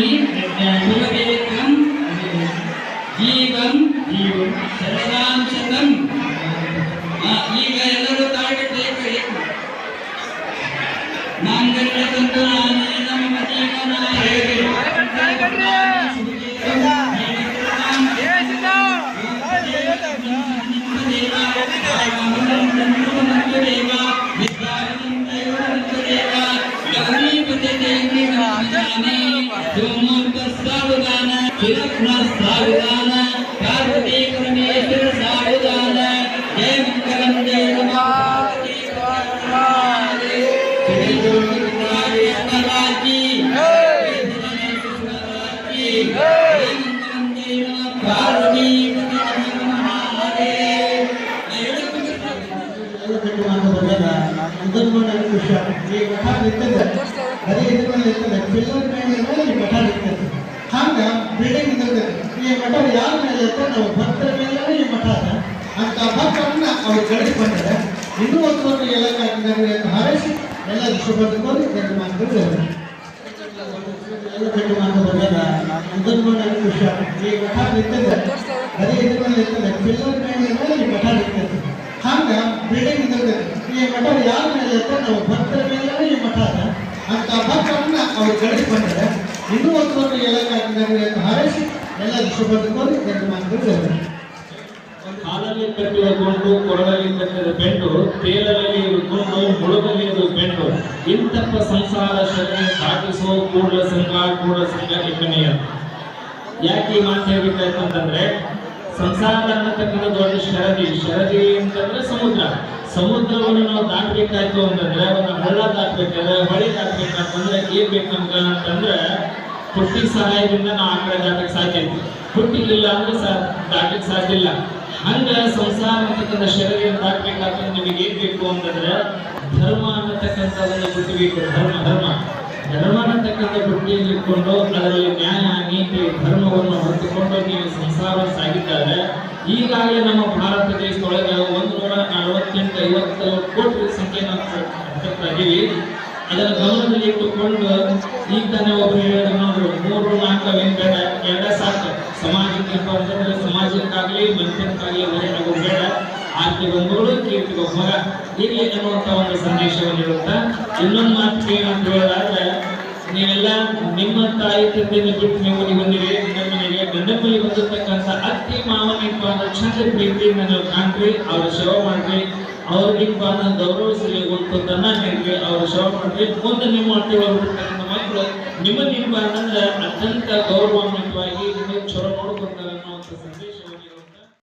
हि प्रज्ञाविवेकं जीवं जीवं सर्वां शतं ಈಗ ಎಲ್ಲರೂ ತಾಳ್ಗೆ ಬೇಕು ನಾಲ್ಕನೇ ತಂದು ನಾನು सुमुख सावधान सुलक्ष्म सावधान कार्तिक परमेश्वर सावधान जय मंगलम जय रमावती पार्वती जय जोगनारी महाराजी जय महाराजी जय मंगलम जय पार्वती முதல் மன்னர் விஷயம் நீ கட்டா நிற்கிறது ಬರೀ ಮೇಲೆ ಇರ್ತದೆ ಪಿಲ್ಲರ್ ಮೇಲೆ ಇರ್ತದೆ ಈ ಮಠ ಇರ್ತದೆ ಹಂಗ ಬಿಲ್ಡಿಂಗ್ ನಿಂತದೆ ಈ ಮಠ ಯಾರ ಮೇಲೆ ಇರ್ತದೆ ನಾವು ಭಕ್ತರ ಮೇಲೆ ಈ ಮಠ ಅದ ಅಂತ ಭಕ್ತರನ್ನ ಅವ್ರು ಕಡೆ ಬಂದರೆ ಇನ್ನೂ ಒಂದು ಎಲ್ಲ ಕಾರ್ಯಕ್ರಮದಲ್ಲಿ ಅಂತ ಹಾರೈಸಿ ಎಲ್ಲ ಶುಭದಲ್ಲಿ ಎರಡು ಮಾತುಗಳು ಎಲ್ಲ ಕಟ್ಟು ಮಾಡ್ಕೊಂಡ್ಬಂದಾಗ ಅದನ್ನು ಖುಷಿ ಈ ಮಠ ನಿಂತದೆ ಬರೀ ಮೇಲೆ ಇರ್ತದೆ ಇರ್ತದೆ ಈ ಮಠ ಇರ್ತದೆ ಹಂಗ ಬಿಲ್ಡಿಂಗ್ ನಿಂತದೆ ಈ ಮಠ ಯಾರ ಮೇಲೆ ಇರ್ತದೆ? ನಾವು ಭಕ್ತರ ಮೇಲೆ ಅಂತ ಭಕ್ತರನ್ನ ಅವ್ರು ಕಡೆ ಬಂದರೆ ಇನ್ನೂ ಒಂದು ಕಾರ್ಯಕ್ರಮದಲ್ಲಿ ಅಂತ ಹಾರೈಸಿ ಎಲ್ಲ ಶುಭದಲ್ಲಿ ಎರಡು ಮಾತುಗಳು ಕಾಲಲ್ಲಿ ಕಟ್ಟಿದ ಗುಂಡು, ಕೊರಳಲ್ಲಿ ಕಟ್ಟಿದ ಬೆಂಡು ತೇಲಲ್ಲಿ ಗುಂಡು, ಮುಳುಗಲ್ಲಿ ಇದು ಬೆಂಡು ಇಂತಪ್ಪ ಸಂಸಾರ ಶರಣೆ ಸಾಗಿಸೋ ಕೂಡಲ ಸಂಘ ಕೂಡಲ ಸಂಘ ಇಬ್ಬನೆಯ ಯಾಕೆ ಈ ಮಾತು ಹೇಳ್ಬೇಕಾಯ್ತು ಅಂತಂದ್ರೆ ಸಂಸಾರ ಅನ್ನತಕ್ಕಂಥ ದೊಡ್ಡ ಶರದಿ ಶರದಿ ಅಂತಂದ್ರೆ ಸಮುದ್ರ. ಸಮುದ್ರವನ್ನು ನಾವು ದಾಟಬೇಕಾಯ್ತು ಅಂತಂದ್ರೆ ಒಂದು ಹಳ್ಳ ದಾಟಬೇಕಾದ್ರೆ ಹೊಳೆ ದಾಟಬೇಕಂತಂದ್ರೆ ಏನ್ ಬೇಕು ಅಂತಂದ್ರೆ ಪುಟ್ಟಿ ಸಹಾಯದಿಂದ ನಾವು ಆ ಕಡೆ ದಾಟಕ್ಕೆ ಸಾಧ್ಯ ಐತಿ ಪುಟ್ಟಿ ಅಂದ್ರೆ ಸಾ ದಾಟಕ್ಕೆ ಸಾಧ್ಯ ಇಲ್ಲ. ಹಂಗ ಸಂಸಾರ ಅನ್ನತಕ್ಕಂಥ ಶರೀರವನ್ನು ದಾಟಬೇಕಾದ್ರೆ ನಿಮಗೆ ಏನ್ ಬೇಕು ಅಂತಂದ್ರೆ ಧರ್ಮ ಅನ್ನತಕ್ಕಂಥದನ್ನ ಬಿಟ್ಟಬೇಕು ಧರ್ಮ ಧರ್ಮ. ಧರ್ಮ ಅನ್ನತಕ್ಕಂಥ ಬುಟ್ಟಿಯಲ್ಲಿ ಇಟ್ಕೊಂಡು ಅದರಲ್ಲಿ ನ್ಯಾಯ, ನೀತಿ, ಧರ್ಮವನ್ನು ಹೊತ್ತುಕೊಂಡು ನೀವು ಸಂಸಾರ ಸಾಗಿದ್ದಾರೆ ಈಗಾಗಲೇ ನಮ್ಮ ಭಾರತ ಒಂದು ನಲವತ್ತೆಂಟು ಐವತ್ತು ಕೋಟಿ ಸಂಖ್ಯೆ ಇದೀವಿ ಅದರ ಗಮನದಲ್ಲಿ ಇಟ್ಟುಕೊಂಡು ಈಗ ತಾನೇ ಒಬ್ರು ಹೇಳಿದ್ರು ಮೂರು ನಾಲ್ಕು ಏನು ಬೇಡ ಎರಡೇ ಸಾಕು. ಸಮಾಜಕ್ಕೆ ಅಂತಂದ್ರೆ ಸಮಾಜಕ್ಕಾಗ್ಲಿ ಮನುಷ್ಯಕ್ಕಾಗ್ಲಿ ಹೊರಗೆ ಬೇಡ. ಆರ್ತಿ ಬಂಧುಗಳು ಕೀರ್ತಿಗೆ ಮಗ ಇರಲಿ ಅನ್ನುವಂಥ ಒಂದು ಸಂದೇಶವನ್ನು ಹೇಳುತ್ತಾ, ಇನ್ನೊಂದು ಮಾತು ಏನಂತ ಹೇಳೋದಾದ್ರೆ, ನೀವೆಲ್ಲ ನಿಮ್ಮ ತಾಯಿ ತಂದೆಯನ್ನು ಬಿಟ್ಟು ನೀವು ಬಂದಿರಿ ಅತಿ ಅತ್ತಿ ಮಾವನ ಇಬ್ಬಾನ ಚಂದ ಪ್ರೀತಿಯಿಂದ ನೀವು ಕಾಣ್ರಿ ಅವ್ರ ಶವ ಮಾಡ್ರಿ ಅವ್ರಿಗೆ ಇಬ್ಬಾನ ಗೌರವಿಸಲಿ ಒಂದು ದನ ನೀಡ್ರಿ ಅವ್ರ ಶವ ಮಾಡ್ರಿ ಮುಂದೆ ನಿಮ್ಮ ಮಾಡ್ತೀವಿ ಹೊರಬಿಡ್ತಕ್ಕಂಥ ಮಕ್ಕಳು. ನಿಮ್ಮ ನಿಂಬ ಅಂತಂದ್ರೆ ಅತ್ಯಂತ ಗೌರವಾನ್ವಿತವಾಗಿ ನಿಮಗೆ ಚಲೋ ನೋಡ್ಕೊಂತಾರೆ ಅನ್ನೋ ಸಂದೇಶ